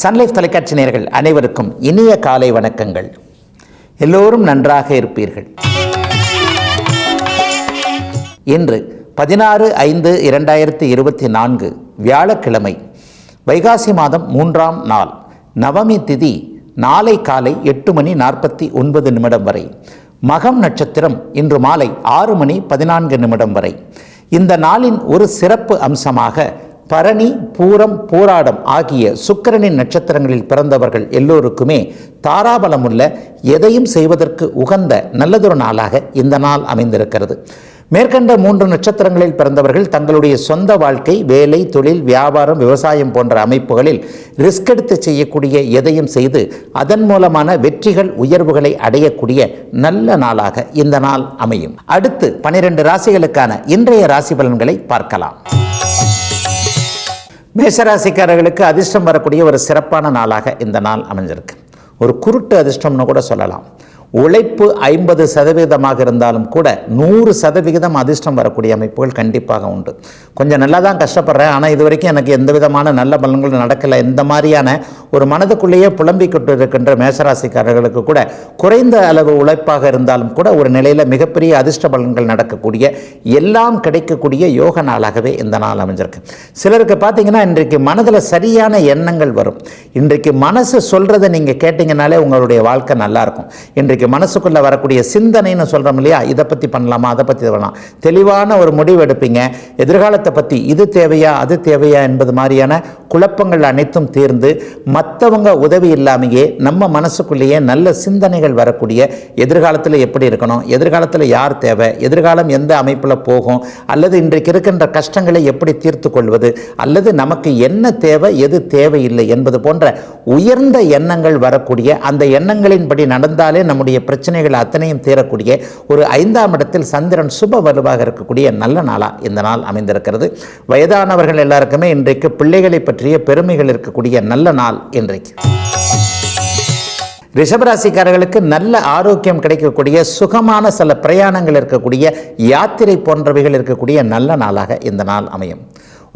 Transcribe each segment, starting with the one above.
Sun Life தொலைக்காட்சி நேர்கள் அனைவருக்கும் இனிய காலை வணக்கங்கள். எல்லோரும் நன்றாக இருப்பீர்கள். இன்று பதினாறு ஐந்து இரண்டாயிரத்தி இருபத்தி நான்கு வியாழக்கிழமை வைகாசி மாதம் மூன்றாம் நாள் நவமி திதி நாளை காலை எட்டு மணி நாற்பத்தி ஒன்பது நிமிடம் வரை மகம் நட்சத்திரம் இன்று மாலை ஆறு மணி பதினான்கு நிமிடம் வரை. இந்த நாளின் ஒரு சிறப்பு அம்சமாக பரணி பூரம் பூராடம் ஆகிய சுக்கிரனின் நட்சத்திரங்களில் பிறந்தவர்கள் எல்லோருக்குமே தாராபலமுள்ள எதையும் செய்வதற்கு உகந்த நல்லதொரு நாளாக இந்த நாள் அமைந்திருக்கிறது. மேற்கண்ட மூன்று நட்சத்திரங்களில் பிறந்தவர்கள் தங்களுடைய சொந்த வாழ்க்கை வேலை தொழில் வியாபாரம் விவசாயம் போன்ற அமைப்புகளில் ரிஸ்க் எடுத்து செய்யக்கூடிய எதையும் செய்து அதன் மூலமான வெற்றிகள் உயர்வுகளை அடையக்கூடிய நல்ல நாளாக இந்த நாள் அமையும். அடுத்து பனிரெண்டு ராசிகளுக்கான இன்றைய ராசி பலன்களை பார்க்கலாம். மேஷராசிக்காரர்களுக்கு அதிர்ஷ்டம் வரக்கூடிய ஒரு சிறப்பான நாளாக இந்த நாள் அமைஞ்சிருக்கு. ஒரு குருட்டு அதிர்ஷ்டம்னு கூட சொல்லலாம். உழைப்பு ஐம்பது சதவீதமாக இருந்தாலும் கூட நூறு சதவிகிதம் அதிர்ஷ்டம் வரக்கூடிய அமைப்புகள் கண்டிப்பாக உண்டு. கொஞ்சம் நல்லா தான் கஷ்டப்படுறேன். ஆனால் இது வரைக்கும் எனக்கு எந்த விதமான நல்ல பலன்களும் நடக்கலை. இந்த மாதிரியான ஒரு மனதுக்குள்ளேயே புலம்பிக் இருக்கின்ற மேசராசிக்காரர்களுக்கு கூட குறைந்த அளவு உழைப்பாக இருந்தாலும் கூட ஒரு நிலையில் மிகப்பெரிய அதிர்ஷ்ட பலன்கள் நடக்கக்கூடிய எல்லாம் கிடைக்கக்கூடிய யோக நாளாகவே இந்த நாள் அமைஞ்சிருக்கு. சிலருக்கு பார்த்தீங்கன்னா இன்றைக்கு மனதில் சரியான எண்ணங்கள் வரும். இன்றைக்கு மனசு சொல்கிறத நீங்கள் கேட்டிங்கனாலே உங்களுடைய வாழ்க்கை நல்லாயிருக்கும். இன்றைக்கு மனசுக்குள்ளே வரக்கூடிய சிந்தனைன்னு சொல்கிறோம் இல்லையா இதை பற்றி பண்ணலாமா அதை பற்றி பண்ணலாம். தெளிவான ஒரு முடிவு எடுப்பீங்க. எதிர்காலத்தை பற்றி இது தேவையா அது தேவையா என்பது மாதிரியான குழப்பங்கள் அனைத்தும் தீர்ந்து மற்றவங்க உதவி இல்லாமையே நம்ம மனசுக்குள்ளேயே நல்ல சிந்தனைகள் வரக்கூடிய எதிர்காலத்தில் எப்படி இருக்கணும் எதிர்காலத்தில் யார் தேவை எதிர்காலம் எந்த அமைப்பில் போகும் அல்லது இன்றைக்கு இருக்கின்ற கஷ்டங்களை எப்படி தீர்த்து கொள்வது அல்லது நமக்கு என்ன தேவை எது தேவையில்லை என்பது போன்ற உயர்ந்த எண்ணங்கள் வரக்கூடிய அந்த எண்ணங்களின்படி நடந்தாலே நம்முடைய பிரச்சனைகள் அத்தனையும் தீரக்கூடிய ஒரு ஐந்தாம் இடத்தில் சந்திரன் சுப வலுவாக இருக்கக்கூடிய நல்ல நாளாக இந்த நாள் அமைந்திருக்கிறது. வயதானவர்கள் எல்லாருக்குமே இன்றைக்கு பிள்ளைகளை பற்றிய பெருமைகள் இருக்கக்கூடிய நல்ல நாள் இன்றைக்கு. ரிஷபராசிக்காரர்களுக்கு நல்ல ஆரோக்கியம் கிடைக்கக்கூடிய சுகமான சில பிரயாணங்கள் இருக்கக்கூடிய யாத்திரை போன்றவைகள் இருக்கக்கூடிய நல்ல நாளாக இந்த நாள் அமையும்.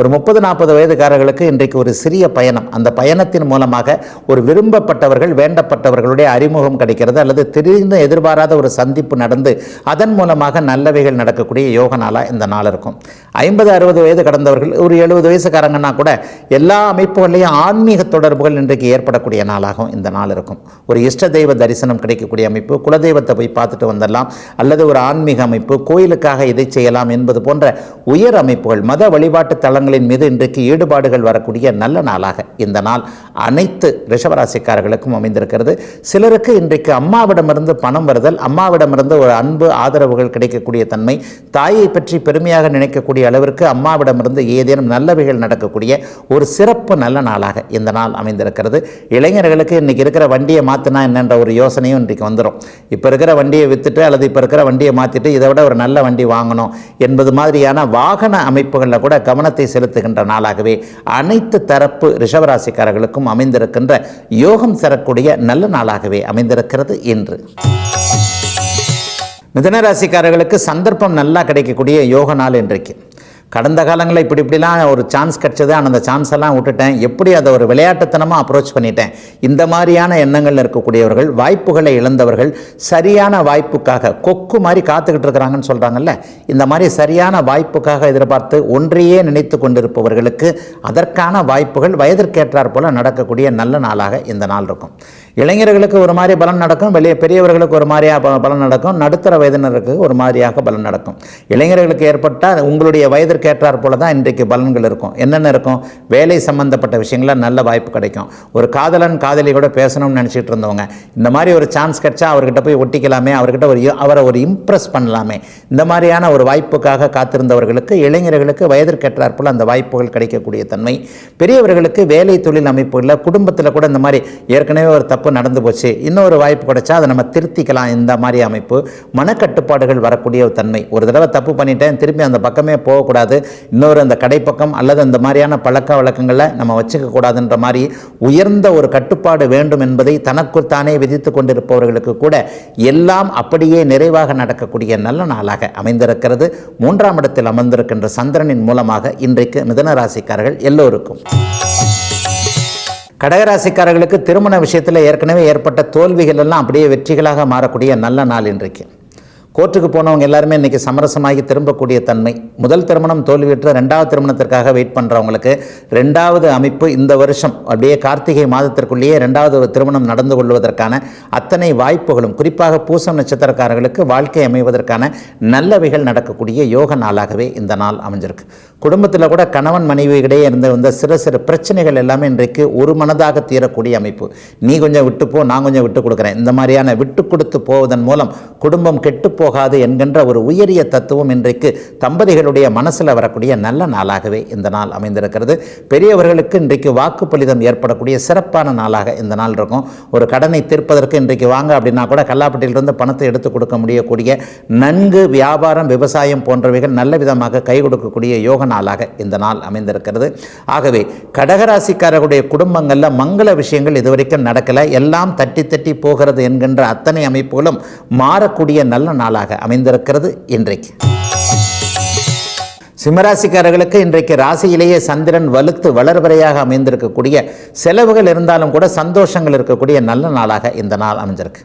ஒரு முப்பது நாற்பது வயதுக்காரர்களுக்கு இன்றைக்கு ஒரு சிறிய பயணம். அந்த பயணத்தின் மூலமாக ஒரு விரும்பப்பட்டவர்கள் வேண்டப்பட்டவர்களுடைய அறிமுகம் கிடைக்கிறது அல்லது திடீர்னு எதிர்பாராத ஒரு சந்திப்பு நடந்து அதன் மூலமாக நல்லவைகள் நடக்கக்கூடிய யோக நாளாக இந்த நாள் இருக்கும். ஐம்பது அறுபது வயது கடந்தவர்கள் ஒரு எழுபது வயசுக்காரங்கன்னா கூட எல்லா அமைப்புகள்லேயும் ஆன்மீக தொடர்புகள் இன்றைக்கு ஏற்படக்கூடிய நாளாகவும் இந்த நாள் இருக்கும். ஒரு இஷ்ட தெய்வ தரிசனம் கிடைக்கக்கூடிய அமைப்பு குலதெய்வத்தை போய் பார்த்துட்டு வந்துடலாம். அல்லது ஒரு ஆன்மீக அமைப்பு கோயிலுக்காக இதை செய்யலாம் என்பது போன்ற உயர் அமைப்புகள் மத வழிபாட்டு தலங்களின் மீது இன்றைக்கு ஈடுபாடுகள் வரக்கூடிய நல்ல நாளாக இந்த நாள் அனைத்து ரிஷபராசிக்காரர்களுக்கும் அமைந்திருக்கிறது. சிலருக்கு இன்றைக்கு அம்மாவிடமிருந்து பணம் வருதல் அம்மாவிடமிருந்து ஒரு அன்பு ஆதரவுகள் கிடைக்கக்கூடிய தன்மை தாயை பற்றி பெருமையாக நினைக்கக்கூடிய அளவிற்கு அம்மாவிடமிருந்து ஏதேனும் நல்லவைகள் நடக்கக்கூடிய ஒரு சிறப்பு நல்ல நாளாக இந்த நாள் அமைந்திருக்கிறது. இளைஞர்களுக்கு இன்றைக்கி இருக்கிற வண்டியை மாற்றினா என்னன்ற ஒரு யோசனையும் இன்றைக்கு வந்துடும் இப்போ இருக்கிற வண்டியை விற்றுட்டு அல்லது இப்போ இருக்கிற வண்டியை மாற்றிட்டு இதை விட ஒரு நல்ல வண்டி வாங்கணும் என்பது மாதிரியான வாகன அமைப்புகளில் கூட கவனத்தை செலுத்துகின்ற நாளாகவே அனைத்து தரப்பு ரிஷபராசிக்காரர்களுக்கும் அமைந்திருக்கின்ற யோகம் தரக்கூடிய நல்ல நாளாகவே அமைந்திருக்கிறது இன்று. மிதனராசிக்காரர்களுக்கு சந்தர்ப்பம் நல்லா கிடைக்கக்கூடிய யோக நாள் இன்றைக்கு. கடந்த காலங்களில் இப்படி இப்படிலாம் ஒரு சான்ஸ் கிடச்சது. ஆனால் அந்த சான்ஸ் எல்லாம் விட்டுட்டேன். எப்படி அதை ஒரு விளையாட்டுத்தனமாக அப்ரோச் பண்ணிட்டேன்? இந்த மாதிரியான எண்ணங்கள் இருக்கக்கூடியவர்கள் வாய்ப்புகளை இழந்தவர்கள் சரியான வாய்ப்புக்காக கொக்கு மாதிரி காத்துக்கிட்டு இருக்கிறாங்கன்னு சொல்கிறாங்கல்ல இந்த மாதிரி சரியான வாய்ப்புக்காக எதிர்பார்த்து ஒன்றையே நினைத்து கொண்டிருப்பவர்களுக்கு அதற்கான வாய்ப்புகள் வயதிற்கேற்றார் போல நடக்கக்கூடிய நல்ல நாளாக இந்த நாள் இருக்கும். இளைஞர்களுக்கு ஒரு மாதிரி பலன் நடக்கும். வெளியே பெரியவர்களுக்கு ஒரு மாதிரியாக பலன் நடக்கும். நடுத்தர வயதினருக்கு ஒரு மாதிரியாக பலன் நடக்கும். இளைஞர்களுக்கு ஏற்பட்டால் உங்களுடைய கேட்டார் போல தான் இன்றைக்கு பலன்கள் இருக்கும். என்னென்ன இருக்கும்? வேலை சம்பந்தப்பட்ட விஷயங்கள நல்ல வாய்ப்பு கிடைக்கும். ஒரு காதலன் காதலி கூட பேசணும்னு நினச்சிட்டு இருந்தவங்க இந்த மாதிரி ஒரு சான்ஸ் கிடைச்சா அவர்கிட்ட போய் ஒட்டிக்கலாமே அவர்கிட்ட ஒரு அவரை ஒரு இம்ப்ரெஸ் பண்ணலாமே. இந்த மாதிரியான ஒரு வாய்ப்புக்காக காத்திருந்தவர்களுக்கு இளைஞர்களுக்கு வயதிற்கேற்றார் போல அந்த வாய்ப்புகள் கிடைக்கக்கூடிய தன்மை. பெரியவர்களுக்கு வேலை தொழில் அமைப்புகளில் குடும்பத்தில் கூட இந்த மாதிரி ஏற்கனவே ஒரு தப்பு நடந்து போச்சு இன்னொரு வாய்ப்பு கிடைச்சா அதை நம்ம திருத்திக்கலாம். இந்த மாதிரி அமைப்பு மனக்கட்டுப்பாடுகள் வரக்கூடிய தன்மை. ஒரு தடவை தப்பு பண்ணிட்டேன் திரும்பி அந்த பக்கமே போகக்கூடாது. இன்னொரு அந்த கடைப்பக்கம் அல்லது அந்த மாதிரியான பழக்க வழக்கங்களை நம்ம வச்சுக்க கூடாதுன்ற மாதிரி உயர்ந்த ஒரு கட்டுப்பாடு வேண்டும் என்பதை தனக்குள் தானே விதித்து கொண்டிருப்பவர்களுக்கு கூட எல்லாம் அப்படியே நிறைவாக நடக்கக்கூடிய நல்ல நாளாக அமைந்திருக்கிறது. மூன்றாம் இடத்தில் அமர்ந்திருக்கின்ற சந்திரனின் மூலமாக இன்றைக்கு மிதன ராசிக்காரர்கள் எல்லோருக்கும். கடகராசிக்காரர்களுக்கு திருமண விஷயத்தில் ஏற்கனவே ஏற்பட்ட தோல்விகள் எல்லாம் அப்படியே வெற்றிகளாக மாறக்கூடிய நல்ல நாள் இன்றைக்கு. கோர்ட்டுக்கு போனவங்க எல்லாருமே இன்றைக்கி சமரசமாகி திரும்பக்கூடிய தன்மை. முதல் திருமணம் தோல்வியுற்ற ரெண்டாவது திருமணத்திற்காக வெயிட் பண்ணுறவங்களுக்கு ரெண்டாவது அமைப்பு இந்த வருஷம். அப்படியே கார்த்திகை மாதத்திற்குள்ளேயே ரெண்டாவது திருமணம் நடந்து கொள்வதற்கான அத்தனை வாய்ப்புகளும் குறிப்பாக பூசம் நட்சத்திரக்காரர்களுக்கு வாழ்க்கை அமைவதற்கான நல்லவைகள் நடக்கக்கூடிய யோக நாளாகவே இந்த நாள் அமைஞ்சிருக்கு. குடும்பத்தில் கூட கணவன் மனைவியிடையே இருந்து வந்த சிறு சிறு பிரச்சனைகள் எல்லாமே இன்றைக்கு ஒரு மனதாக தீரக்கூடிய அமைப்பு. நீ கொஞ்சம் விட்டுப்போ நான் கொஞ்சம் விட்டு கொடுக்குறேன். இந்த மாதிரியான விட்டு கொடுத்து போவதன் மூலம் குடும்பம் கெட்டுப்போ போகாது என்கின்ற ஒரு உயரிய தத்துவம் இன்றைக்கு தம்பதிகளுடைய மனசில் வரக்கூடிய நல்ல நாளாகவே இந்த நாள் அமைந்திருக்கிறது. பெரியவர்களுக்கு இன்றைக்கு வாக்குப்பளிதம் ஏற்படக்கூடிய சிறப்பான நாளாக இந்த நாள் இருக்கும். ஒரு கடனை தீர்ப்பதற்கு இன்றைக்கு வாங்க அப்படின்னா கூட கல்லாப்பட்டியிலிருந்து பணத்தை எடுத்து கொடுக்க முடியக்கூடிய நன்கு வியாபாரம் விவசாயம் போன்றவைகள் நல்ல விதமாக கை கொடுக்கக்கூடிய யோக நாளாக இந்த நாள் அமைந்திருக்கிறது. ஆகவே கடகராசிக்காரர்களுடைய குடும்பங்களில் மங்கள விஷயங்கள் இதுவரைக்கும் நடக்கலை. எல்லாம் தட்டி தட்டி போகிறது என்கின்ற அத்தனை அமைப்புகளும் மாறக்கூடிய நல்ல நாளாக அமைந்திருக்கிறது இன்றைக்கு. சிம்மராசிக்காரர்களுக்கு இன்றைக்கு ராசியிலேயே சந்திரன் வலுத்து வளர்வரையாக அமைந்திருக்கக்கூடிய செலவுகள் இருந்தாலும் கூட சந்தோஷங்கள் இருக்கக்கூடிய நல்ல நாளாக இந்த நாள் அமைஞ்சிருக்கு.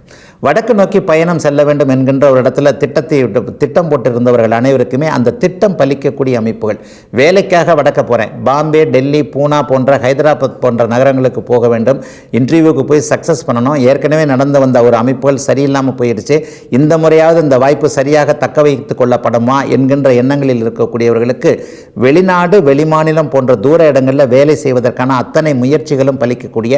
வடக்கு நோக்கி பயணம் செல்ல வேண்டும் என்கின்ற ஒரு இடத்துல திட்டத்தை திட்டம் போட்டிருந்தவர்கள் அனைவருக்குமே அந்த திட்டம் பலிக்கக்கூடிய அமைப்புகள். வேலைக்காக வடக்க போகிறேன் பாம்பே டெல்லி பூனா போன்ற ஹைதராபாத் போன்ற நகரங்களுக்கு போக வேண்டும். இன்டர்வியூக்கு போய் சக்ஸஸ் பண்ணணும். ஏற்கனவே நடந்து வந்த ஒரு அமைப்புகள் சரியில்லாமல் போயிடுச்சு. இந்த முறையாவது இந்த வாய்ப்பு சரியாக தக்க வைத்து கொள்ளப்படுமா என்கின்ற எண்ணங்களில் அவர்களுக்கு வெளிநாடு வெளிமாநிலம் போன்ற தூர இடங்களில் வேலை செய்வதற்கான அத்தனை முயற்சிகளும் பலிக்கக்கூடிய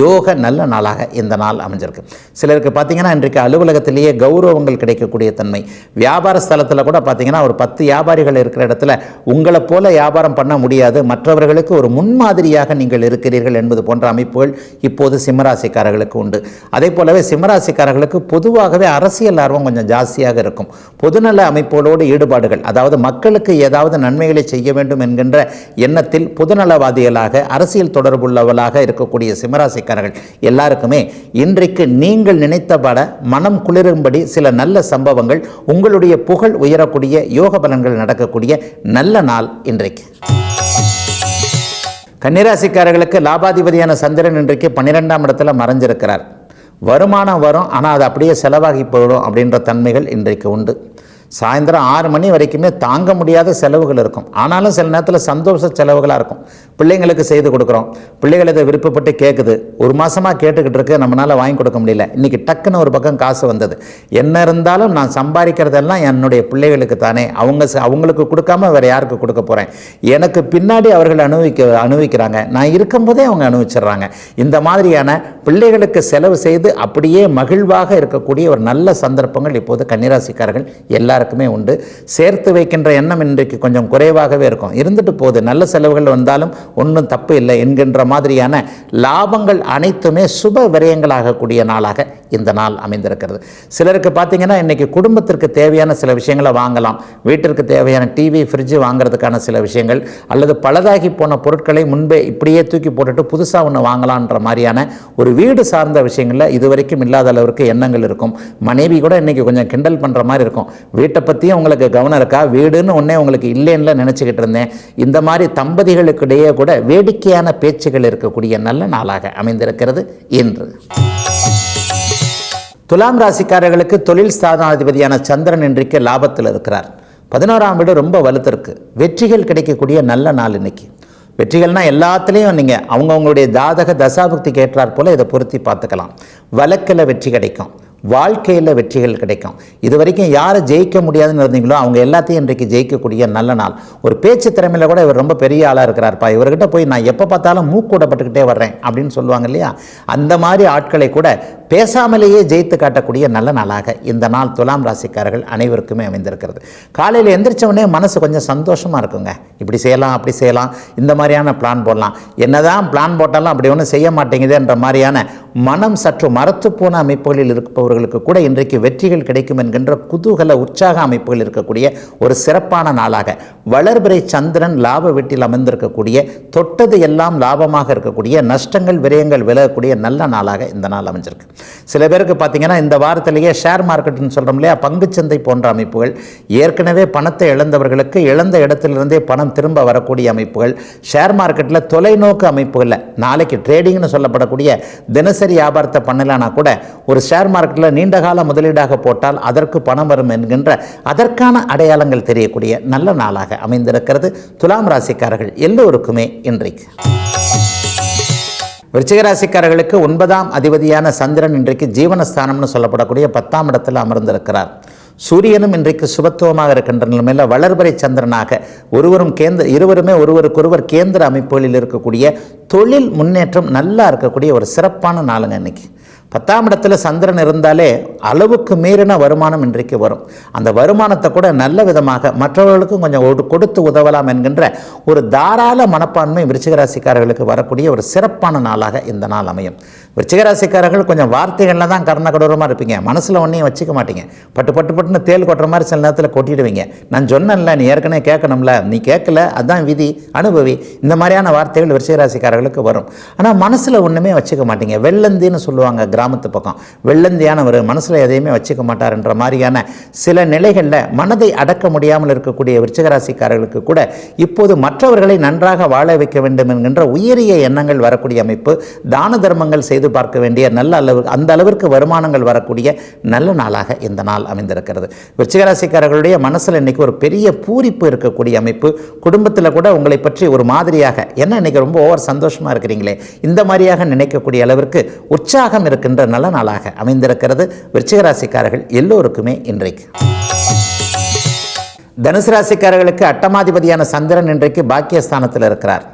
யோக நல்ல நாளாக இந்த நாள் அமைஞ்சிருக்கு. சிலருக்கு பார்த்தீங்கன்னா இன்றைக்கு அலுவலகத்திலேயே கௌரவங்கள் கிடைக்கக்கூடிய தன்மை. வியாபார ஸ்தலத்தில் கூட பார்த்தீங்கன்னா ஒரு பத்து வியாபாரிகள் இருக்கிற இடத்துல உங்களை போல வியாபாரம் பண்ண முடியாது. மற்றவர்களுக்கு ஒரு முன்மாதிரியாக நீங்கள் இருக்கிறீர்கள் என்பது போன்ற அமைப்புகள் இப்போது சிம்மராசிக்காரர்களுக்கு உண்டு. அதே போலவே சிம்மராசிக்காரர்களுக்கு பொதுவாகவே அரசியல் ஆர்வம் கொஞ்சம் ஜாஸ்தியாக இருக்கும். பொதுநல அமைப்புகளோடு ஈடுபாடுகள் அதாவது மக்களுக்கு ஏதாவது ஏதாவது நன்மைகளை செய்ய வேண்டும் என்கின்ற எண்ணத்தில் பொதுநலவாதிகளாக அரசியல் தொடர்புள்ளவர்களாக இருக்கக்கூடிய சிம்மராசிக்காரர்கள் எல்லாருக்குமே இன்றைக்கு நீங்கள் நினைத்தபட மனம் குளிரும்படி சில நல்ல சம்பவங்கள் உங்களுடைய புகழ் உயரக்கூடிய யோக பலன்கள் நடக்கக்கூடிய நல்ல நாள் இன்றைக்கு. கன்னிராசிக்காரர்களுக்கு லாபாதிபதியான சந்திரன் இன்றைக்கு பன்னிரெண்டாம் இடத்துல மறைஞ்சிருக்கிறார். வருமானம் வரும் ஆனால் அது அப்படியே செலவாகி போயிடும் அப்படின்ற தன்மைகள் இன்றைக்கு உண்டு. சாயந்தரம் ஆறு மணி வரைக்குமே தாங்க முடியாத செலவுகள் இருக்கும். ஆனாலும் சில நேரத்தில் சந்தோஷ செலவுகளாக இருக்கும். பிள்ளைங்களுக்கு செய்து கொடுக்குறோம். பிள்ளைகள் இதை விருப்பப்பட்டு கேட்குது ஒரு மாதமாக கேட்டுக்கிட்டு இருக்கு. நம்மளால் வாங்கி கொடுக்க முடியல. இன்றைக்கி டக்குன்னு ஒரு பக்கம் காசு வந்தது. என்ன இருந்தாலும் நான் சம்பாதிக்கிறதெல்லாம் என்னுடைய பிள்ளைகளுக்கு தானே. அவங்க ச- அவங்களுக்கு கொடுக்காம வேறு யாருக்கு கொடுக்க போகிறேன் எனக்கு பின்னாடி அவர்கள் அனுபவிக்க அனுபவிக்கிறாங்க. நான் இருக்கும்போதே அவங்க அனுபவிச்சிடுறாங்க. இந்த மாதிரியான பிள்ளைகளுக்கு செலவு செய்து அப்படியே மகிழ்வாக இருக்கக்கூடிய ஒரு நல்ல சந்தர்ப்பங்கள் இப்போது கன்னிராசிக்காரர்கள் எல்லாருக்குமே உண்டு. சேர்த்து வைக்கின்ற எண்ணம் இன்றைக்கு கொஞ்சம் குறைவாகவே இருக்கும். இருந்துட்டு போகுது. நல்ல செலவுகள் வந்தாலும் ஒன்றும் தப்பு இல்லை என்கின்ற மாதிரியான லாபங்கள் அனைத்துமே சுப விரயங்களாகக்கூடிய நாளாக இந்த நாள் அமைந்திருக்கிறது. சிலருக்கு பார்த்தீங்கன்னா இன்றைக்கி குடும்பத்திற்கு தேவையான சில விஷயங்களை வாங்கலாம். வீட்டிற்கு தேவையான டிவி ஃப்ரிட்ஜு வாங்குறதுக்கான சில விஷயங்கள் அல்லது பழுதாகி போன பொருட்களை முன்பே இப்படியே தூக்கி போட்டுட்டு புதுசாக ஒன்று வாங்கலான்ற மாதிரியான ஒரு வீடு சார்ந்த விஷயங்களில் இதுவரைக்கும் இல்லாத அளவிற்கு எண்ணங்கள் இருக்கும். மனைவி கூட இன்றைக்கி கொஞ்சம் கிண்டல் பண்ணுற மாதிரி இருக்கும். வீட்டை பற்றியும் உங்களுக்கு கவனம் இருக்கா? வீடுன்னு ஒன்றே உங்களுக்கு இல்லைன்னு நினச்சிக்கிட்டு இருந்தேன். இந்த மாதிரி தம்பதிகளுக்கிடையே கூட வேடிக்கையான பேச்சுகள் இருக்கக்கூடிய நல்ல நாளாக அமைந்திருக்கிறது இன்று. துலாம் ராசிக்காரர்களுக்கு தொழில் ஸ்தானாதிபதியான சந்திரன் இன்றைக்கு லாபத்தில் இருக்கிறார். பதினோராம் வீடு ரொம்ப வலுத்திருக்கு வெற்றிகள் கிடைக்கக்கூடிய நல்ல நாள் இன்னைக்கு. வெற்றிகள்னா எல்லாத்துலேயும் நீங்கள் அவங்கவுங்களுடைய ஜாதக தசாபக்தி கேட்டார் போல் இதை பொருத்தி பார்த்துக்கலாம். வழக்கில் வெற்றி கிடைக்கும். வாழ்க்கையில் வெற்றிகள் கிடைக்கும். இது வரைக்கும் யாரை ஜெயிக்க முடியாதுன்னு இருந்தீங்களோ அவங்க எல்லாத்தையும் இன்றைக்கு ஜெயிக்கக்கூடிய நல்ல நாள். ஒரு பேச்சு திறமையில் கூட இவர் ரொம்ப பெரிய ஆளாக இருக்கிறார்ப்பா. இவர்கிட்ட போய் நான் எப்போ பார்த்தாலும் மூக்கூடப்பட்டுக்கிட்டே வர்றேன் அப்படின்னு சொல்லுவாங்க இல்லையா? அந்த மாதிரி ஆட்களை கூட பேசாமலேயே ஜெயித்து காட்டக்கூடிய நல்ல நாளாக இந்த நாள் துலாம் ராசிக்காரர்கள் அனைவருக்குமே அமைந்திருக்கிறது. காலையில் எந்திரிச்சவனே மனசு கொஞ்சம் சந்தோஷமாக இருக்குங்க. இப்படி செய்யலாம் அப்படி செய்யலாம் இந்த மாதிரியான பிளான் போடலாம். என்னதான் பிளான் போட்டாலும் அப்படி ஒன்றும் செய்ய மாட்டேங்குதுன்ற மாதிரியான மனம் சற்று மரத்து போன அமைப்புகளில் இருப்பவர்களுக்கு கூட இன்றைக்கு வெற்றிகள் கிடைக்கும் என்கின்ற குதூகல உற்சாக அமைப்புகள் இருக்கக்கூடிய ஒரு சிறப்பான நாளாக. வளர்பிறை சந்திரன் லாப வீட்டில் அமர்ந்திருக்கக்கூடிய தொட்டது எல்லாம் லாபமாக இருக்கக்கூடிய நஷ்டங்கள் விரயங்கள் விலகக்கூடிய நல்ல நாளாக இந்த நாள் அமைஞ்சிருக்கு. சில பேருக்கு பார்த்தீங்கன்னா இந்த வாரத்திலேயே ஷேர் மார்க்கெட்னு சொல்கிறோம் இல்லையா? பங்குச்சந்தை போன்ற அமைப்புகள் ஏற்கனவே பணத்தை இழந்தவர்களுக்கு இழந்த இடத்திலிருந்தே பணம் திரும்ப வரக்கூடிய அமைப்புகள் ஷேர் மார்க்கெட்டில் தொலைநோக்கு அமைப்புகளில் நாளைக்கு ட்ரேடிங்னு சொல்லப்படக்கூடிய தினசரி வியாபாரத்தை பண்ணலான்னா கூட ஒரு ஷேர் மார்க்கெட்டில் நீண்ட கால முதலீடாக போட்டால் அதற்கு பணம் வரும் என்கின்ற அதற்கான அடையாளங்கள் தெரியக்கூடிய நல்ல நாளாக அமைந்திருக்கிறது. துலாம் ராசிக்காரர்கள் எல்லோருக்குமே இன்றைக்கு. விருச்சிகராசிக்காரர்களுக்கு ஒன்பதாம் அதிபதியான சந்திரன் இன்றைக்கு ஜீவனஸ்தானம்னு சொல்லப்படக்கூடிய பத்தாம் இடத்தில் அமர்ந்திருக்கிறார். சூரியனும் இன்றைக்கு சுபத்துவமாக இருக்கின்ற நிலைமையில் வளர்பறை சந்திரனாக ஒருவரும் கேந்திர இருவருமே ஒருவருக்கொருவர் கேந்திர அமைப்புகளில் இருக்கக்கூடிய தொழில் முன்னேற்றம் நல்லா இருக்கக்கூடிய ஒரு சிறப்பான நாளுங்க இன்னைக்கு. பத்தாம் இடத்துல சந்திரன் இருந்தாலே அளவுக்கு மீறின வருமானம் இன்றைக்கு வரும். அந்த வருமானத்தை கூட நல்ல விதமாக மற்றவர்களுக்கும் கொஞ்சம் கொடுத்து உதவலாம் என்கின்ற ஒரு தாராள மனப்பான்மை விருச்சிகராசிக்காரர்களுக்கு வரக்கூடிய ஒரு சிறப்பான நாளாக இந்த நாள் அமையும். விருச்சிகராசிக்காரர்கள் கொஞ்சம் வார்த்தைகளில் தான் கர்ணகடூரமாக இருப்பீங்க. மனசில் ஒன்றையும் வச்சுக்க மாட்டீங்க. பட்டு பட்டு பட்டுன்னு தேல் கொட்டுற மாதிரி சில நேரத்தில் கொட்டிடுவீங்க. நான் சொன்னேன்ல நீ ஏற்கனவே கேட்கணும்ல. நீ கேட்கல அதான் விதி அனுபவி. இந்த மாதிரியான வார்த்தைகள் விருச்சிகராசிக்காரர்களுக்கு வரும். ஆனால் மனசில் ஒன்றுமே வச்சுக்க மாட்டீங்க. வெள்ளந்தின்னு சொல்லுவாங்க கிராமத்து பக்கம். வெள்ளந்தியானவர் மனசில் எதையுமே வச்சுக்க மாட்டார்ன்ற மாதிரியான சில நிலைகளில் மனதை அடக்க முடியாமல் இருக்கக்கூடிய விருச்சிகராசிக்காரர்களுக்கு கூட இப்போது மற்றவர்களை நன்றாக வாழ வைக்க வேண்டும் என்கின்ற உயரிய எண்ணங்கள் வரக்கூடிய அமைப்பு தான தர்மங்கள் செய்து பார்க்க வேண்டிய நல்ல அளவு அந்த அளவிற்கு வருமானங்கள் வரக்கூடிய நல்ல நாளாக இந்த நாள் அமைந்திருக்கிறது. விருச்சிகராசிக்காரர்களுடைய மனசில் இன்னைக்கு ஒரு பெரிய பூரிப்பு இருக்கக்கூடிய அமைப்பு. குடும்பத்தில் கூட உங்களை பற்றி ஒரு மாதிரியாக என்ன இன்னைக்கு ரொம்ப ஓவர் சந்தோஷமாக இருக்கிறீங்களே இந்த மாதிரியாக நினைக்கக்கூடிய அளவிற்கு உற்சாகம் இருக்கின்ற நல்ல நாளாக அமைந்திருக்கிறது விருச்சிகராசிக்காரர்கள் எல்லோருக்குமே இன்றைக்கு. தனுசு ராசிக்காரர்களுக்கு அட்டமாதிபதியான சந்திரன் இன்றைக்கு பாக்கியஸ்தானத்தில் இருக்கிறார்.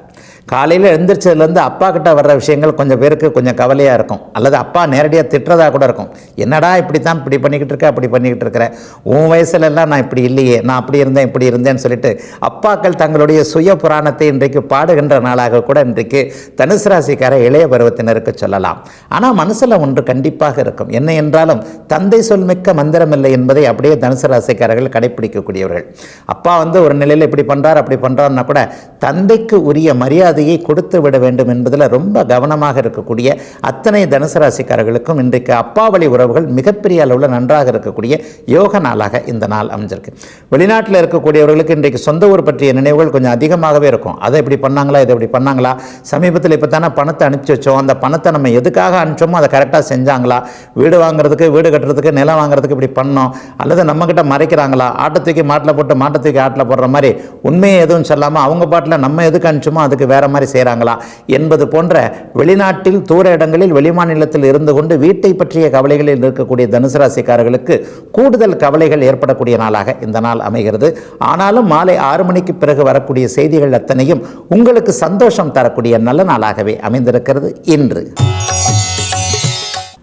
காலையில் எழுந்திரிச்சதுலேருந்து அப்பா கிட்ட வர்ற விஷயங்கள் கொஞ்சம் பேருக்கு கொஞ்சம் கவலையாக இருக்கும். அல்லது அப்பா நேரடியாக திட்டுறதா கூட இருக்கும். என்னடா இப்படி தான் இப்படி பண்ணிக்கிட்டு இருக்க அப்படி பண்ணிக்கிட்டு இருக்கிற? உன் வயசுலலாம் நான் இப்படி இல்லையே நான் அப்படி இருந்தேன் இப்படி இருந்தேன்னு சொல்லிட்டு அப்பாக்கள் தங்களுடைய சுய புராணத்தை இன்றைக்கு பாடுகின்ற நாளாக கூட இன்றைக்கு தனுசு ராசிக்கார இளைய பருவத்தினருக்கு சொல்லலாம். ஆனால் மனசில் ஒன்று கண்டிப்பாக இருக்கும். என்ன என்றாலும் தந்தை சொல் மிக்க மந்திரம் இல்லை என்பதை அப்படியே தனுசு ராசிக்காரர்கள் கடைப்பிடிக்கக்கூடியவர்கள். அப்பா வந்து ஒரு நிலையில் இப்படி பண்ணுறார் அப்படி பண்ணுறாருன்னா கூட தந்தைக்கு உரிய மரியாதை மரியாதையை கொடுத்து விட வேண்டும் என்பதில் ரொம்ப கவனமாக இருக்கக்கூடிய அத்தனை தனுசு ராசிக்காரர்களுக்கும் இன்றைக்கு அப்பாவளி உறவுகள் மிகப்பெரிய அளவில் நன்றாக இருக்கக்கூடிய யோக நாளாக இந்த நாள் அமைஞ்சிருக்கு. வெளிநாட்டில் இருக்கக்கூடியவர்களுக்கு இன்றைக்கு சொந்த ஊர் பற்றிய நினைவுகள் கொஞ்சம் அதிகமாகவே இருக்கும். அதை இப்படி பண்ணாங்களா இதை இப்படி பண்ணாங்களா? சமீபத்தில் இப்போ தானே பணத்தை அனுப்பிச்சி வச்சோம். அந்த பணத்தை நம்ம எதுக்காக அனுப்பிச்சோமோ அதை கரெக்டாக செஞ்சாங்களா? வீடு வாங்குறதுக்கு வீடு கட்டுறதுக்கு நிலம் வாங்குறதுக்கு இப்படி பண்ணோம். அல்லது நம்மக்கிட்ட மறைக்கிறாங்களா? ஆட்டை தூக்கி மாட்டில் போட்டு மாட்டை தூக்கி ஆட்டில் போடுற மாதிரி உண்மையை எதுவும் சொல்லாமல் அவங்க பாட்டில் நம்ம எதுக்கு அனுப்பிச்சோமோ அதுக்கு வேற வேறு மாதிரி செய்கிறாங்களா என்பது போன்ற வெளிநாட்டில் தூர இடங்களில் வெளிமாநிலத்தில் இருந்து கொண்டு வீட்டை பற்றிய கவலைகளில் இருக்கக்கூடிய தனுசு ராசிக்காரர்களுக்கு கூடுதல் கவலைகள் ஏற்படக்கூடிய நாளாக இந்த நாள் அமைகிறது. ஆனாலும் மாலை ஆறு மணிக்கு பிறகு வரக்கூடிய செய்திகள் அத்தனையும் உங்களுக்கு சந்தோஷம் தரக்கூடிய நல்ல நாளாகவே அமைந்திருக்கிறது இன்று.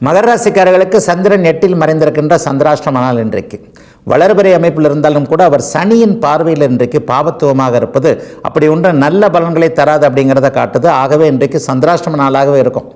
மகர ராசிக்காரர்களுக்கு சந்திரன் எட்டில் மறைந்திருக்கின்ற சந்திராஷ்டம நாள் இன்றைக்கு. வளர்பிறை அமைப்பில் இருந்தாலும் கூட அவர் சனியின் பார்வையில் இன்றைக்கு பாவத்துவமாக இருப்பது. அப்படி ஒன்று நல்ல பலன்களை தராது அப்படிங்கிறத காட்டுது. ஆகவே இன்றைக்கு சந்திராஷ்டம நாளாகவே இருக்கும்.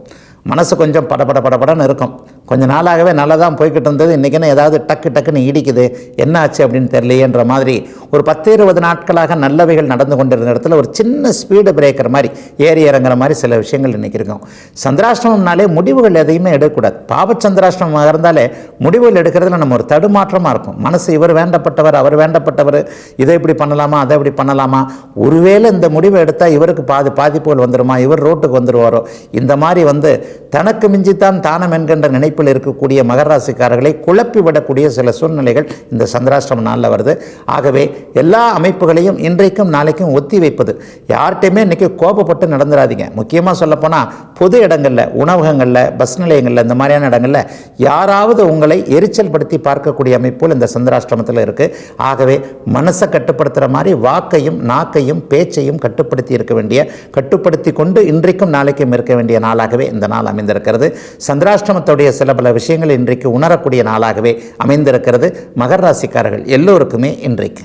மனசு கொஞ்சம் படபட படபடன்னு இருக்கும். கொஞ்ச நாளாகவே நல்லா தான் போய்கிட்டு இருந்தது. இன்றைக்கின்னு ஏதாவது டக்கு டக்குன்னு இடிக்குது. என்ன ஆச்சு அப்படின்னு தெரியலையேன்ற மாதிரி ஒரு பத்து இருபது நாட்களாக நல்லவைகள் நடந்து கொண்டிருந்த இடத்துல ஒரு சின்ன ஸ்பீடு பிரேக்கர் மாதிரி ஏறி இறங்குற மாதிரி சில விஷயங்கள் இன்றைக்கி இருக்கும். சந்திராஷ்டமம்னாலே முடிவுகள் எதையுமே எடுக்கக்கூடாது. பாவச்சந்திராஷ்டமமாக இருந்தாலே முடிவுகள் எடுக்கிறதுல நம்ம ஒரு தடுமாற்றமாக இருக்கும். மனசு இவர் வேண்டப்பட்டவர் அவர் வேண்டப்பட்டவர் இதை இப்படி பண்ணலாமா அதை இப்படி பண்ணலாமா? ஒருவேளை இந்த முடிவை எடுத்தால் இவருக்கு பாதி பாதிப்புகள் வந்துடுமா இவர் ரோட்டுக்கு வந்துருவாரோ? இந்த மாதிரி வந்து தனக்கு மிஞ்சித்தான் தானம் என்கின்ற நினைப்பில் இருக்கக்கூடிய மகராசிக்காரர்களை குழப்பிவிடக்கூடிய சில சூழ்நிலைகள் இந்த சந்திராஷ்டிரம நாளில் வருது. ஆகவே எல்லா அமைப்புகளையும் இன்றைக்கும் நாளைக்கும் ஒத்தி வைப்பது. யார்கிட்டையுமே இன்றைக்கி கோபப்பட்டு நடந்துடாதீங்க முக்கியமாக சொல்லப்போனால் பொது இடங்களில் உணவகங்களில் பஸ் நிலையங்களில் இந்த மாதிரியான இடங்களில் யாராவது உங்களை எரிச்சல் படுத்தி பார்க்கக்கூடிய அமைப்புகள் இந்த சந்திராஷ்டிரமத்தில் இருக்குது ஆகவே மனசை கட்டுப்படுத்துகிற மாதிரி வாக்கையும் நாக்கையும் பேச்சையும் கட்டுப்படுத்தி இருக்க வேண்டிய கட்டுப்படுத்தி கொண்டு இன்றைக்கும் நாளைக்கும் இருக்க வேண்டிய நாளாகவே இந்த நாள் அமைந்திருக்கிறது. சந்திராஷ்டிரமத்துடைய சில பல விஷயங்கள் இன்றைக்கு உணரக்கூடிய நாளாகவே அமைந்திருக்கிறது. மகர ராசிக்காரர்கள் எல்லோருக்குமே இன்றைக்கு.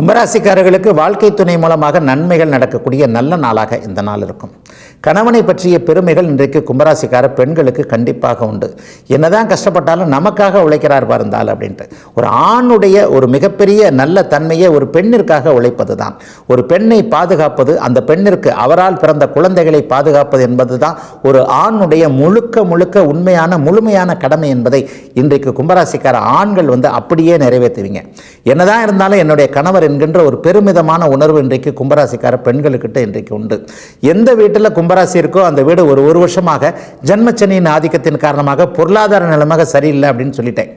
கும்பராசிக்காரர்களுக்கு வாழ்க்கை துணை மூலமாக நன்மைகள் நடக்கக்கூடிய நல்ல நாளாக இந்த நாள் இருக்கும். கணவனை பற்றிய பெருமைகள் இன்றைக்கு கும்பராசிக்கார பெண்களுக்கு கண்டிப்பாக உண்டு. என்னதான் கஷ்டப்பட்டாலும் நமக்காக உழைக்கிறார் பாருந்தால் அப்படின்ட்டு. ஒரு ஆணுடைய ஒரு மிகப்பெரிய நல்ல தன்மையை ஒரு பெண்ணிற்காக உழைப்பது தான் ஒரு பெண்ணை பாதுகாப்பது அந்த பெண்ணிற்கு அவரால் பிறந்த குழந்தைகளை பாதுகாப்பது என்பது தான் ஒரு ஆணுடைய முழுக்க முழுக்க உண்மையான முழுமையான கடமை என்பதை இன்றைக்கு கும்பராசிக்கார ஆண்கள் வந்து அப்படியே நிறைவேற்றுவீங்க. என்னதான் இருந்தாலும் என்னுடைய கணவர் என்கின்ற ஒரு பெருமிதமான உணர்வு இன்றைக்கு கும்பராசிக்கார பெண்களுக்கிட்ட இன்றைக்கு உண்டு. எந்த வீட்டில் கும்பராசி இருக்கோ அந்த வீடு ஒரு ஒரு வருஷமாக ஜென்மச்சனியின் ஆதிக்கத்தின் காரணமாக பொருளாதார நிலைமையாக சரியில்லை அப்படின்னு சொல்லிட்டேன்.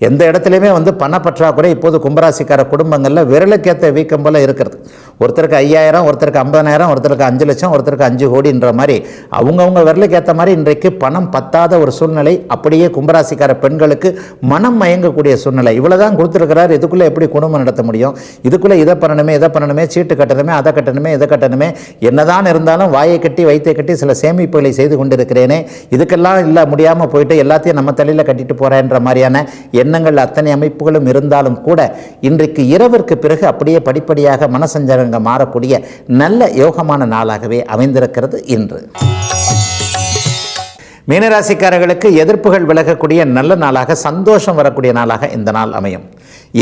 எந்த இடத்துலையுமே வந்து பணப்பற்றாக்குறை இப்போது கும்பராசிக்கார குடும்பங்களில் விரலுக்கேற்ற வீக்கம் போல் இருக்கிறது. ஒருத்தருக்கு ஐயாயிரம் ஒருத்தருக்கு ஐம்பதாயிரம் ஒருத்தருக்கு அஞ்சு லட்சம் ஒருத்தருக்கு அஞ்சு கோடின்ற மாதிரி அவங்கவுங்க விரலுக்கு ஏற்ற மாதிரி இன்றைக்கு பணம் பத்தாத ஒரு சூழ்நிலை அப்படியே கும்பராசிக்கார பெண்களுக்கு மனம் மயங்கக்கூடிய சூழ்நிலை. இவ்வளோ தான் கொடுத்துருக்கிறார். இதுக்குள்ளே எப்படி குடும்பம் நடத்த முடியும்? இதுக்குள்ளே இதை பண்ணணுமே இதை பண்ணணுமே சீட்டு கட்டணுமே அதை கட்டணுமே இதை கட்டணுமே என்னதான் இருந்தாலும் வாயை கட்டி வைத்தை கட்டி சில சேமிப்புகளை செய்து கொண்டிருக்கிறேனே இதுக்கெல்லாம் இல்லை முடியாமல் போயிட்டு எல்லாத்தையும் நம்ம தலையில் கட்டிட்டு போகிறேன்ற மாதிரியான எண்ணங்கள் அத்தனை அமைப்புகளும் இருந்தாலும் கூட இன்றைக்கு இரவிற்கு பிறகு அப்படியே படிப்படியாக மனசஞ்சலங்க மாறக்கூடிய நல்ல யோகமான நாளாகவே அமைந்திருக்கிறது இன்று. மீனராசிக்காரர்களுக்கு எதிர்ப்புகள் விலகக்கூடிய நல்ல நாளாக சந்தோஷம் வரக்கூடிய நாளாக இந்த நாள் அமையும்.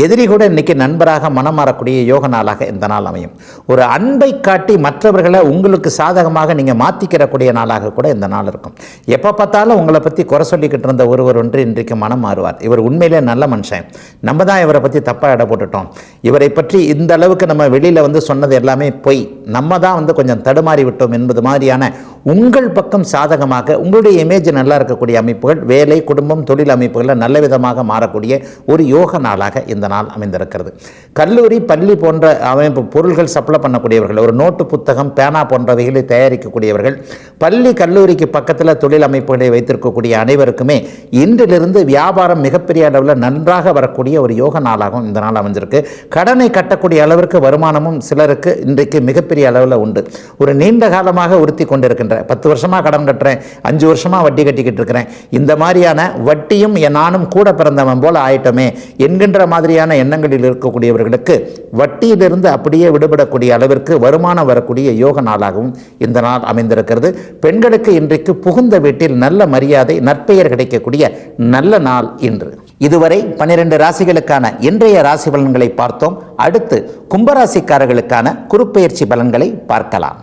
எதிரி கூட இன்னைக்கு நண்பராக மனம் மாறக்கூடிய யோக நாளாக இந்த நாள் அமையும். ஒரு அன்பை காட்டி மற்றவர்களை உங்களுக்கு சாதகமாக நீங்கள் மாற்றிக்கிறக்கூடிய நாளாக கூட இந்த நாள் இருக்கும். எப்போ பார்த்தாலும் உங்களை பற்றி குறை சொல்லிக்கிட்டு இருந்த ஒருவர் ஒன்று இன்றைக்கு மனம் மாறுவார். இவர் உண்மையிலே நல்ல மனுஷன். நம்ம தான் இவரை பற்றி தப்பாக இட போட்டுட்டோம். இவரை பற்றி இந்த அளவுக்கு நம்ம வெளியில் வந்து சொன்னது எல்லாமே பொய். நம்ம தான் வந்து கொஞ்சம் தடுமாறி விட்டோம் என்பது மாதிரியான உங்கள் பக்கம் சாதகமாக உங்களுடைய இமேஜ் நல்லா இருக்கக்கூடிய அமைப்புகள் வேலை குடும்பம் தொழில் அமைப்புகளில் நல்ல விதமாக மாறக்கூடிய ஒரு யோக நாளாக இந்த நாள் அமைந்திருக்கிறது. கல்லூரி பள்ளி போன்ற அமைப்பு பொருள்கள் சப்ளை பண்ணக்கூடியவர்கள் ஒரு நோட்டு புத்தகம் பேனா போன்றவைகளை தயாரிக்கக்கூடியவர்கள் பள்ளி கல்லூரிக்கு பக்கத்தில் தொழில் அமைப்புகளை வைத்திருக்கக்கூடிய அனைவருக்குமே இன்றிலிருந்து வியாபாரம் மிகப்பெரிய அளவில் நன்றாக வரக்கூடிய ஒரு யோக நாளாகவும் இந்த நாள் அமைஞ்சிருக்கு. கடனை கட்டக்கூடிய அளவிற்கு வருமானமும் சிலருக்கு இன்றைக்கு மிகப்பெரிய அளவில் உண்டு. ஒரு நீண்ட காலமாக உறுத்தி கொண்டிருக்கின்ற பத்து வருஷமாக கடன் கட்டுறேன் அஞ்சு வருஷமாக வட்டி கட்டிக்கிட்டு இருக்கிறேன் இந்த மாதிரியான வட்டியும் நானும் கூட பிறந்தவன் போல ஆயிட்டோமே என்கின்ற மாதிரி மாதிரியான எண்ணங்களில் இருக்கக்கூடியவர்களுக்கு வட்டியிலிருந்து அப்படியே விடுபடக்கூடிய அளவிற்கு வருமானம் வரக்கூடிய யோக நாளாகவும் இந்த நாள் அமைந்திருக்கிறது. பெண்களுக்கு இன்றைக்கு புகுந்த வீட்டில் நல்ல மரியாதை நற்பெயர் கிடைக்கக்கூடிய நல்ல நாள் இன்று. இதுவரை பனிரெண்டு ராசிகளுக்கான இன்றைய ராசி பலன்களை பார்த்தோம். அடுத்து கும்பராசிக்காரர்களுக்கான குறுப்பெயர்ச்சி பலன்களை பார்க்கலாம்.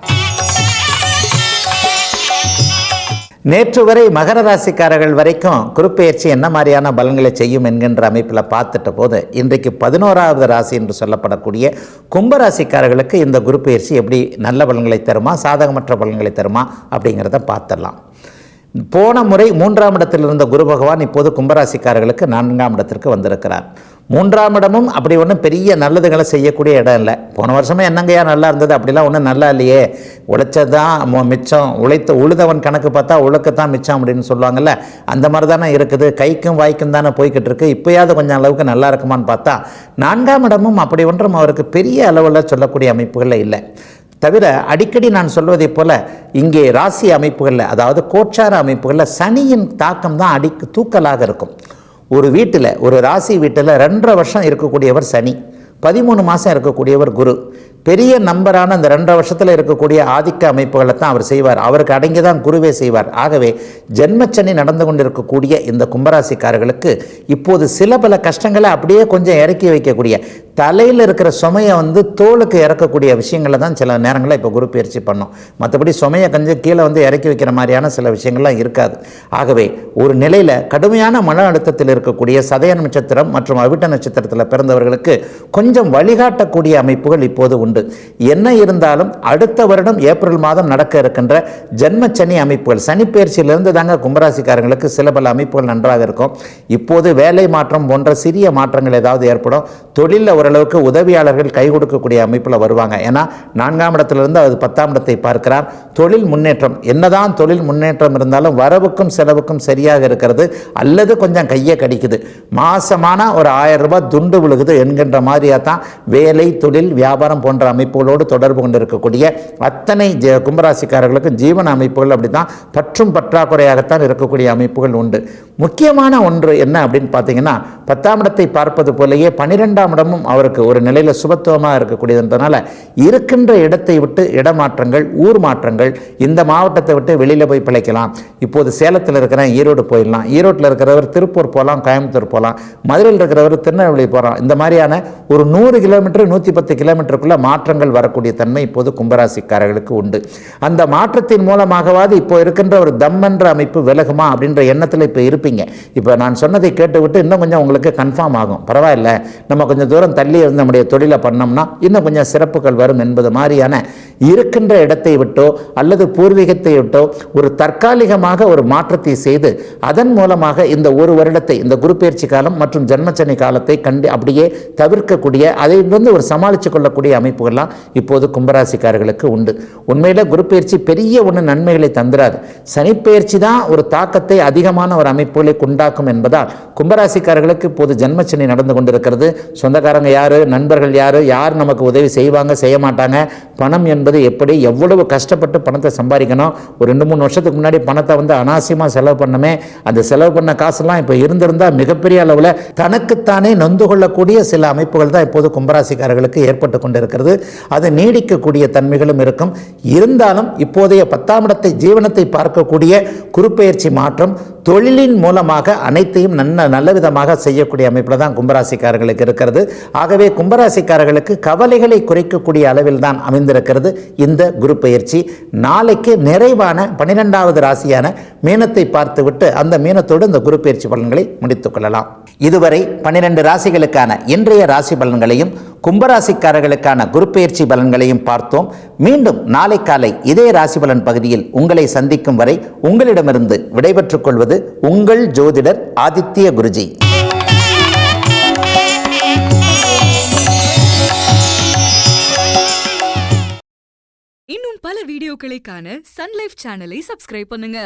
நேற்று வரை மகர ராசிக்காரர்கள் வரைக்கும் குறுப்பெயர்ச்சி என்ன மாதிரியான பலன்களை செய்யும் என்கின்ற அமைப்பில் பார்த்துட்ட போது இன்றைக்கு பதினோராவது ராசி என்று சொல்லப்படக்கூடிய கும்பராசிக்காரர்களுக்கு இந்த குருப்பெயர்ச்சி எப்படி நல்ல பலன்களை தருமா சாதகமற்ற பலன்களை தருமா அப்படிங்கிறத பார்த்துடலாம். போன முறை மூன்றாம் இடத்தில் இருந்த குரு பகவான் இப்போது கும்பராசிக்காரர்களுக்கு நான்காம் இடத்திற்கு வந்திருக்கிறார். மூன்றாம் இடமும் அப்படி ஒன்றும் பெரிய நல்லதுகளை செய்யக்கூடிய இடம் இல்லை. போன வருஷமே என்னங்கய்யா நல்லா இருந்தது? அப்படிலாம் ஒன்றும் நல்லா இல்லையே. உழைச்சதான் மிச்சம். உழைத்த உழுதவன் கணக்கு பார்த்தா உழைக்கத்தான் மிச்சம் அப்படின்னு சொல்லுவாங்கல்ல? அந்த மாதிரி தானே இருக்குது. கைக்கும் வாய்க்கும் தானே போய்கிட்டு இருக்கு. இப்போயாவது கொஞ்சம் அளவுக்கு நல்லா இருக்குமான்னு பார்த்தா நான்காம் இடமும் அப்படி ஒன்றும் அவருக்கு பெரிய அளவில் சொல்லக்கூடிய அமைப்புகளில் இல்லை. தவிர அடிக்கடி நான் சொல்வதைப் போல் இங்கே ராசி அமைப்புகளில் அதாவது கோச்சார அமைப்புகளில் சனியின் தாக்கம் தான் அடி தூக்கலாக இருக்கும். ஒரு வீட்டில் ஒரு ராசி வீட்டில் ரெண்டரை வருஷம் இருக்கக்கூடியவர் சனி பதிமூணு மாதம் இருக்கக்கூடியவர் குரு. பெரிய நம்பரான அந்த ரெண்டரை வருஷத்தில் இருக்கக்கூடிய ஆதிக்க அமைப்புகளை தான் அவர் செய்வார். அவருக்கு அடங்கி தான் குருவே செய்வார். ஆகவே ஜென்மச்சனி நடந்து கொண்டிருக்கக்கூடிய இந்த கும்பராசிக்காரர்களுக்கு இப்போது சில பல கஷ்டங்களை அப்படியே கொஞ்சம் இறக்கி வைக்கக்கூடிய தலையில் இருக்கிற சுமையை வந்து தோலுக்கு இறக்கக்கூடிய விஷயங்களை தான் சில நேரங்களில் இப்போ குரு பயிற்சி பண்ணோம். மற்றபடி சுமையை கொஞ்சம் கீழே வந்து இறக்கி வைக்கிற மாதிரியான சில விஷயங்கள்லாம் இருக்காது. ஆகவே ஒரு நிலையில் கடுமையான மன அழுத்தத்தில் இருக்கக்கூடிய சதய நட்சத்திரம் மற்றும் அவிட்ட நட்சத்திரத்தில் பிறந்தவர்களுக்கு கொஞ்சம் வழிகாட்டக்கூடிய அமைப்புகள் இப்போது உண்டு. என்ன இருந்தாலும் அடுத்த வருடம் ஏப்ரல் மாதம் நடக்க இருக்கின்ற ஜென்மச்சனி அமைப்புகள் சனிப்பெயர்ச்சியிலிருந்து தாங்க கும்பராசிக்காரங்களுக்கு சில பல அமைப்புகள் நன்றாக இருக்கும். இப்போது வேலை மாற்றம் போன்ற சிறிய மாற்றங்கள் ஏதாவது ஏற்படும். தொழிலில் ஓரளவுக்கு உதவியாளர்கள் கை கொடுக்கக்கூடிய அமைப்பில் வருவாங்க. ஏன்னா நான்காம் இடத்திலிருந்து அது பத்தாம் இடத்தை பார்க்கிறார். தொழில் முன்னேற்றம் என்னதான் தொழில் முன்னேற்றம் இருந்தாலும் வரவுக்கும் செலவுக்கும் சரியாக இருக்கிறது அல்லது கொஞ்சம் கையை கடிக்குது. மாசமான ஒரு ஆயிரம் ரூபாய் துண்டு விழுகுது என்கின்ற மாதிரியாக தான் வேலை தொழில் வியாபாரம் போன்ற அமைப்புகளோடு தொடர்பு கொண்டிருக்கக்கூடிய அத்தனை ஜ- கும்பராசிக்காரர்களுக்கும் ஜீவன அமைப்புகள் அப்படி தான் பற்றும் பற்றாக்குறையாகத்தான் இருக்கக்கூடிய அமைப்புகள் உண்டு. முக்கியமான ஒன்று என்ன அப்படின்னு பார்த்தீங்கன்னா பத்தாம் இடத்தை பார்ப்பது போலயே பனிரெண்டாம் இடமும் அவருக்கு ஒரு நிலையில் சுபத்துவமாக இருக்கக்கூடியதுன்றனால இருக்கின்ற இடத்தை விட்டு இடமாற்றங்கள் ஊர் மாற்றங்கள் இந்த மாவட்டத்தை விட்டு வெளியில் போய் பிழைக்கலாம். இப்போது சேலத்தில் இருக்கிறேன் ஈரோடு போயிடலாம். ஈரோட்டில் இருக்கிறவர் திருப்பூர் போகலாம் கோயம்புத்தூர் போகலாம். மதுரையில் இருக்கிறவர் திருநெல்வேலி போகலாம். இந்த மாதிரியான ஒரு நூறு கிலோமீட்டர் நூற்றி பத்து கிலோமீட்டருக்குள்ளே மாற்றங்கள் வரக்கூடிய தன்மை இப்போது கும்பராசிக்காரர்களுக்கு உண்டு. அந்த மாற்றத்தின் மூலமாகவாது இப்போ இருக்கின்ற ஒரு தம்மன்ற அமைப்பு விலகுமா அப்படின்ற எண்ணத்தில் இப்போ இருப்பீங்க. இப்போ நான் சொன்னதை கேட்டுவிட்டு இன்னும் கொஞ்சம் உங்களுக்கு கன்ஃபார்ம் ஆகும். பரவாயில்ல. நம்ம கொஞ்சம் தூரம் தள்ளி இருந்து நம்முடைய தொழிலை பண்ணோம்னா இன்னும் கொஞ்சம் சிறப்புகள் வரும் என்பது மாதிரியான இருக்கின்ற இடத்தை விட்டோ அல்லது பூர்வீகத்தை விட்டோ ஒரு தற்காலிகமாக ஒரு மாற்றத்தை செய்து அதன் மூலமாக இந்த ஒரு வருடத்தை இந்த குரு பயிற்சி காலம் மற்றும் ஜன்மச்சனி காலத்தை கண்டு அப்படியே தவிர்க்கக்கூடிய அதை வந்து ஒரு சமாளித்து கொள்ளக்கூடிய அமைப்புகள்லாம் இப்போது கும்பராசிக்காரர்களுக்கு உண்டு. உண்மையில் குரு பயிற்சி பெரிய ஒன்று நன்மைகளை தந்துராது. சனிப்பெயர்ச்சி தான் ஒரு தாக்கத்தை அதிகமான ஒரு அமைப்புகளை உண்டாக்கும் என்பதால் கும்பராசிக்காரர்களுக்கு இப்போது ஜன்மச்சனி நடந்து கொண்டிருக்கிறது. சொந்தக்காரங்க யார்? நண்பர்கள் யார்? யார் நமக்கு உதவி செய்வாங்க செய்ய மாட்டாங்க? பணம் என்பது எப்படி எவ்வளவு கஷ்டப்பட்டு பணத்தை சம்பாதிக்கணும்? ஒரு ரெண்டு மூணு வருஷத்துக்கு முன்னாடி பணத்தை வந்து அனாவசியமாக செலவு பண்ணமே அந்த செலவு பண்ண காசுலாம் இப்போ இருந்திருந்தால் மிகப்பெரிய அளவில் தனக்குத்தானே நொந்து கொள்ளக்கூடிய சில அமைப்புகள் தான் இப்போது கும்பராசிக்காரர்களுக்கு ஏற்பட்டு கொண்டிருக்கிறது. அது நீடிக்கக்கூடிய தன்மைகளும் இருக்கும். இருந்தாலும் இப்போதைய பத்தாம் இடத்தை ஜீவனத்தை பார்க்கக்கூடிய குறுப்பெயர்ச்சி மாற்றம் தொழிலின் மூலமாக அனைத்தையும் நன்ன நல்ல விதமாக செய்யக்கூடிய அமைப்பில் தான் கும்பராசிக்காரர்களுக்கு இருக்கிறது. ஆகவே கும்பராசிக்காரர்களுக்கு கவலைகளை குறைக்கக்கூடிய அளவில் தான் அமைந்திருக்கிறது இந்த குரு பயிற்சி. நாளைக்கு நிறைவான பன்னிரெண்டாவது ராசியான மீனத்தை பார்த்துவிட்டு அந்த மீனத்தோடு இந்த குரு பயிற்சி பலன்களை முடித்துக் கொள்ளலாம். இதுவரை பன்னிரெண்டு ராசிகளுக்கான இன்றைய ராசி பலன்களையும் கும்பராசிக்காரர்களுக்கான குரு பயிற்சி பலன்களையும் பார்த்தோம். மீண்டும் நாளை காலை இதே ராசி பலன் பகுதியில் உங்களை சந்திக்கும் வரை உங்களிடமிருந்து விடைபெற்றுக் கொள்வது உங்கள் ஜோதிடர் ஆதித்ய குருஜி. இன்னும் பல வீடியோக்களை காண சன்லைஃப் சேனலை சப்ஸ்கிரைப் பண்ணுங்க.